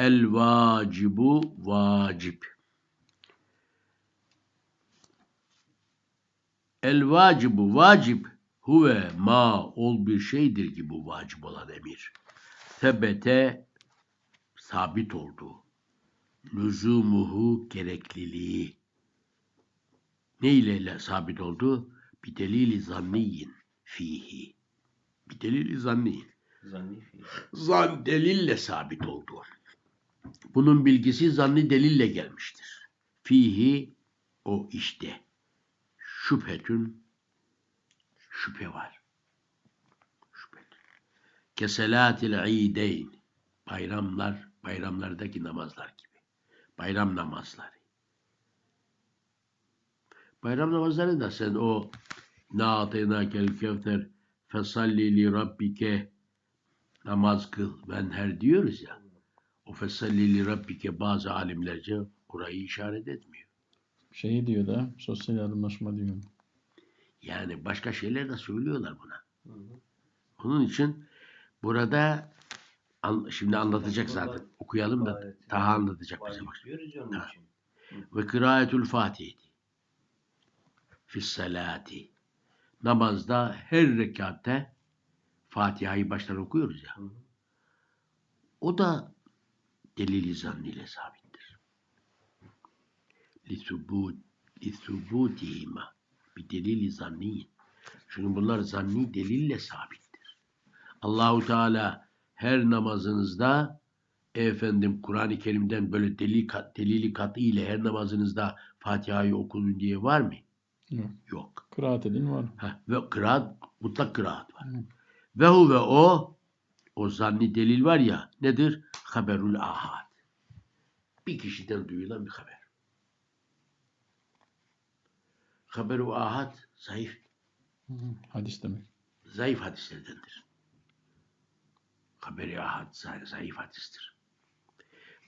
El vacibu vacip. El vacibu vacip huve ma ol bir şeydir ki bu vacip olan emir. Tebete sabit oldu. Lüzumuhu gerekliliği. Ne ile sabit oldu? Bir delili zanniyin fihi. Bir delili zanniyin. Zanni fiil. Zan delille sabit oldu. Bunun bilgisi zanni delille gelmiştir. Fihi o işte. Şüphetün şüphe var. Şüphetün. Keselatil iideyn. Bayramlar, bayramlardaki namazlar gibi. Bayram namazları. Bayram namazları da sen o Nâteyna kel kevter fesalli li rabbike namaz kıl venher diyoruz ya. O fesalli li rabbike bazı alimlerce orayı işaret etmiyor. Şeyi diyor da sosyal yardımlaşma diyor. Yani başka şeyler de söylüyorlar buna. Hı hı. Onun için burada an- şimdi anlatacak zaten. Okuyalım da daha anlatacak bize bak. Ve kıraetül fatiheti. Fis salati. Namazda her rekatte Fatiha'yı baştan okuyoruz ya. Hı hı. O da delili zanniyle sabittir. Lisubut, lisubutihima. Bir delili zanniyin. Çünkü bunlar zanni delille sabittir. Allahu Teala her namazınızda efendim Kur'an-ı Kerim'den böyle delil, kat- delili katı ile her namazınızda Fatiha'yı okuyun diye var mı? Yok. Yok. Kıraat edin var. Ha, ve kıraat, mutlak kıraat var. Hı. Ve hu ve o, o zanni delil var ya, nedir? Haberul ahad. Bir kişiden duyulan bir haber. Haberu ahad, zayıf. Hadis demek. zayıf hadislerdendir. Haberi ahad, zay- zayıf hadistir.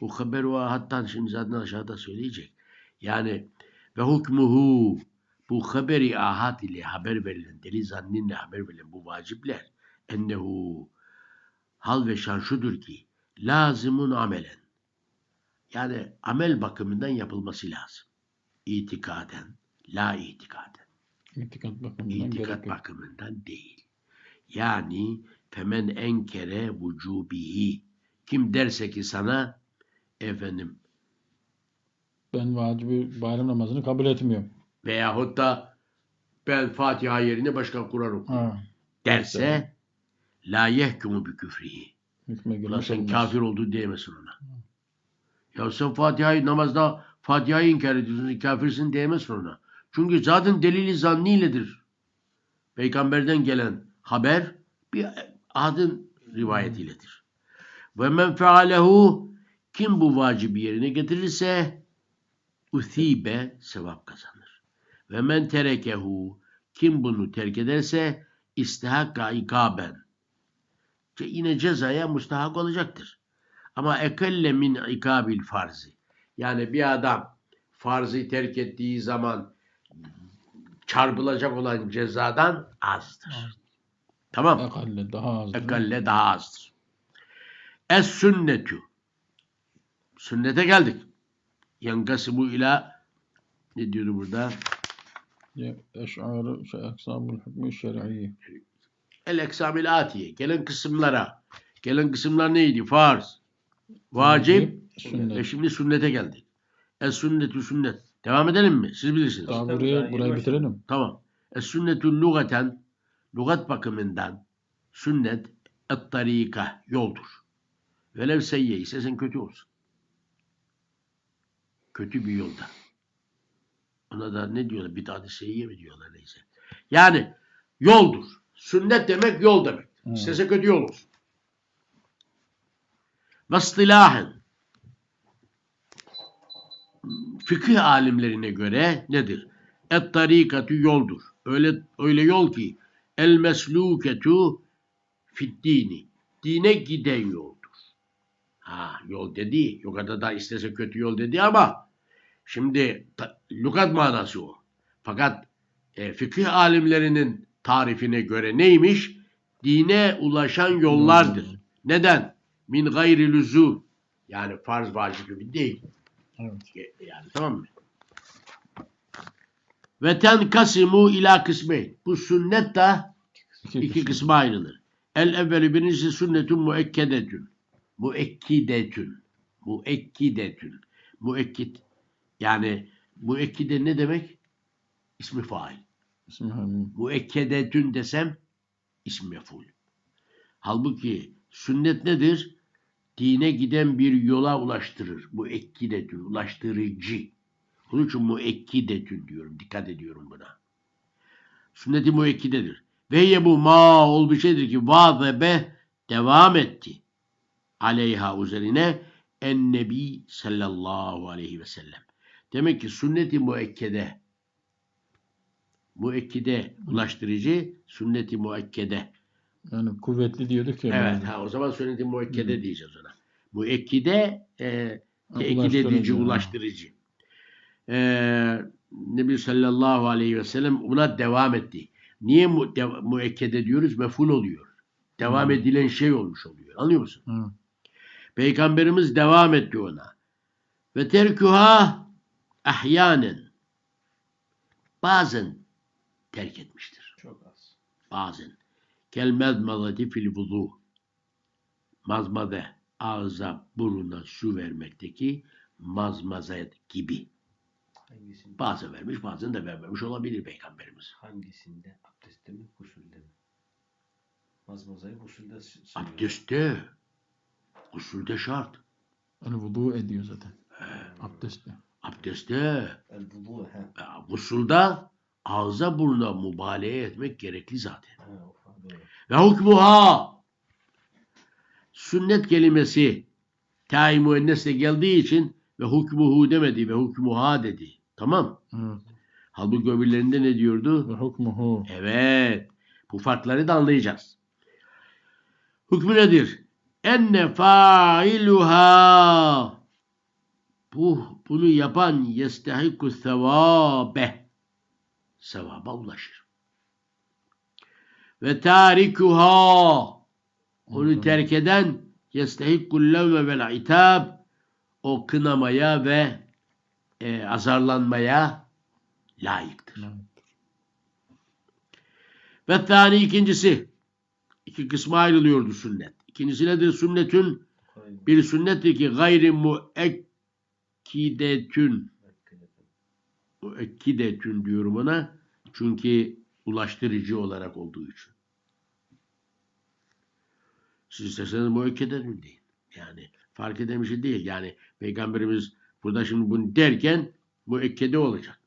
Bu haberu ahaddan şimdi zaten aşağıda söyleyecek. Yani ve hukmuhu bu haberi ahad ile haber verilen, deli zanninle haber verilen bu vacipler ennehu hal ve şan şudur ki lazımın amelen yani amel bakımından yapılması lazım. İtikaden, la itikaden. İtikat bakımından İtikat bakımından değil. Yani femen enkere vücubihi. Kim derse ki sana efendim Ben vacibi bayram namazını kabul etmiyorum. veyahut da ben Fatiha yerine başka Kur'an okuyorum Ha. derse la yehkumu bi küfrihi. Ulan sen kafir oldu diyemezsin ona. Ya sen Fatiha'yı namazda Fatiha'yı inkar ediyorsun, kafirsin diyemezsin ona. Çünkü zaten delili zanniyledir. Peygamberden gelen haber bir adın rivayetiyledir. Ve men fealehu kim bu vacibi yerine getirirse uthibe sevap kazanır. Ve men terekehu kim bunu terk ederse istihakka ikaben yine cezaya mustahak olacaktır. Ama ekelle min ikabil farzi. Yani bir adam farzı terk ettiği zaman çarpılacak olan cezadan azdır. Az. Tamam. Ekalle daha az. Ekalle daha azdır. Es sünnetü. Sünnete geldik. Yankasıbu ila ne diyordu burada? Eş'arı şey, aksabul hükmü şer'iyye. El eksamil atiye. Gelen kısımlara. Gelen kısımlar neydi? Farz, vacip, Sünnet. ve şimdi sünnete geldik. Es sünnetü sünnet. Devam edelim mi? Siz bilirsiniz. Daha buraya, burayı bitirelim. Tamam. Es sünnetü lugaten lugat bakımından sünnet et tarika yoldur. Velev seyye ise sen kötü olsun. Kötü bir yolda. Ona da ne diyorlar? Bid'at-ı seyyiye mi diyorlar neyse. Yani yoldur. Sünnet demek yol demek. İstese kötü yol olsun. Ve istilahen fıkıh alimlerine göre nedir? Et tarikatü yoldur. Öyle öyle yol ki el mesluketu fit dini. Dine giden yoldur. Ha yol dedi. Yok da istese kötü yol dedi ama şimdi ta, lugat manası o. Fakat e, fıkıh alimlerinin tarifine göre neymiş? Dine ulaşan yollardır. Neden? Min gayri lüzum. Yani farz vacip gibi değil. Evet. Yani tamam mı? Ve tenkasimu ila kısmeyn. Bu sünnet de İki, iki kısma ayrılır. El evveli birincisi sünnetun muekkedetün. Muekkidetün. Muekkidetün. Muekkid. Yani muekkide ne demek? İsmi fail. Bismillahirrahmanirrahim. Muekkedetün desem ismi meful. Halbuki sünnet nedir? Dine giden bir yola ulaştırır. Muekkidetün, ulaştırıcı. Onun için muekkidetün diyorum. Dikkat ediyorum buna. Sünneti muekkidedir. Ve bu ma ol bir şeydir ki vazebe devam etti. Aleyha üzerine en nebi sallallahu aleyhi ve sellem. Demek ki sünneti muekkede muekkide ulaştırıcı sünneti. Yani kuvvetli diyorduk ya. Evet böyle. ha o zaman sünneti muekkede Hı. diyeceğiz ona. Muekkide e, ulaştırıcı, edici, ulaştırıcı. Ee, Nebi sallallahu aleyhi ve sellem buna devam etti. Niye mu, de, müekkede diyoruz? Meful oluyor. Devam Hı. edilen şey olmuş oluyor. Anlıyor musun? Hı. Peygamberimiz devam etti ona. Ve terkuha ahyanen. Bazen terk etmiştir. Çok az. Bazen. Kel mezmazati fil vudu. Mazmade ağza buruna su vermekteki mazmazet gibi. Hangisinde? Bazen vermiş bazen de vermemiş olabilir Peygamberimiz. Hangisinde? Abdestte mi? Gusülde mi? Mazmazayı gusülde s- sürüyor. Abdestte, usulde şart. Yani vudu ediyor zaten. Abdestle. Abdestte, El vudu he. e, usulda ağza buruna mübalağa etmek gerekli zaten. Ve hukmuha sünnet kelimesi ta'i müennesle geldiği için ve hukmuhu demedi ve hukmuha dedi. Tamam. Evet. Halbuki öbürlerinde ne diyordu? Ve hukmuhu. Evet. Bu farkları da anlayacağız. Hükmü nedir? Enne failuha bu bunu yapan yestehikku sevabe sevaba ulaşır. Ve tarikuha onu terk eden yestehikku levme vel itab o kınamaya ve e, azarlanmaya layıktır. Ve tani ikincisi. iki kısma ayrılıyordu sünnet. İkincisi nedir? Sünnetün bir sünnettir ki gayri muekkidetün. Muekkidetün diyorum ona. Çünkü ulaştırıcı olarak olduğu için. Siz isterseniz muekkidetün deyin. Yani fark eden bir şey değil. Yani Peygamberimiz burada şimdi bunu derken müekkede olacak.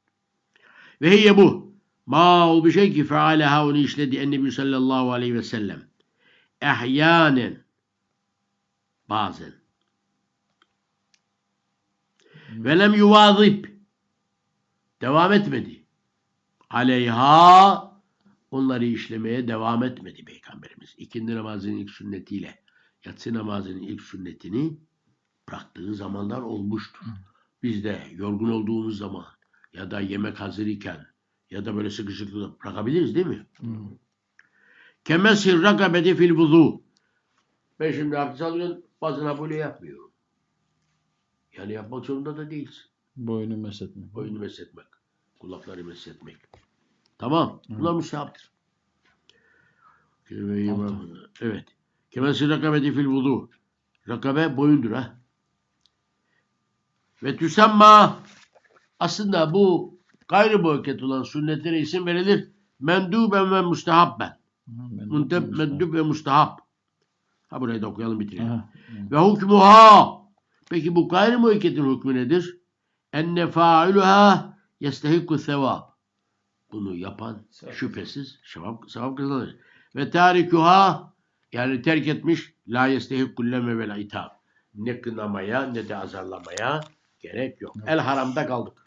Ve hiye bu. Ma ol bir şey ki fealeha onu işledi ennebi sallallahu aleyhi ve sellem. Ehyanen. Bazen. Ve lem yuvazib. Devam etmedi. Aleyha onları işlemeye devam etmedi Peygamberimiz. İkindi namazının ilk sünnetiyle yatsı namazının ilk sünnetini bıraktığı zamanlar olmuştur. Biz de yorgun olduğumuz zaman ya da yemek hazır iken ya da böyle sıkışıklıkla bırakabiliriz değil mi? Kemesir rakabeti fil vuzu. Ben şimdi abdest alıyorum bazen böyle yapmıyorum. Yani yapmak zorunda da değilsin. Boynu mesetme. Boynu mesletmek. Kulakları mesletmek. Tamam. Bunlar. Kelimeyi Altı. bak- Evet. Kemesir rakabeti fil vuzu. Rakabe boyundur ha. Ve tüsemma aslında bu gayrı boyket olan sünnetlere isim verilir. Menduben ve mustahabben. Aha, ben Munteb, mendub ve mustahap. Ha burayı da okuyalım bitirelim. Aha, evet. Ve hukmuha. Peki bu gayrı muhiketin hükmü nedir? Enne failuha yestehikku sevap. Bunu yapan Sevap şüphesiz sevap, sevap kazanır. Ve tarikuha yani terk etmiş la yestehikku lemme vel itab. Ne kınamaya ne de azarlamaya gerek yok. El haramda kaldık.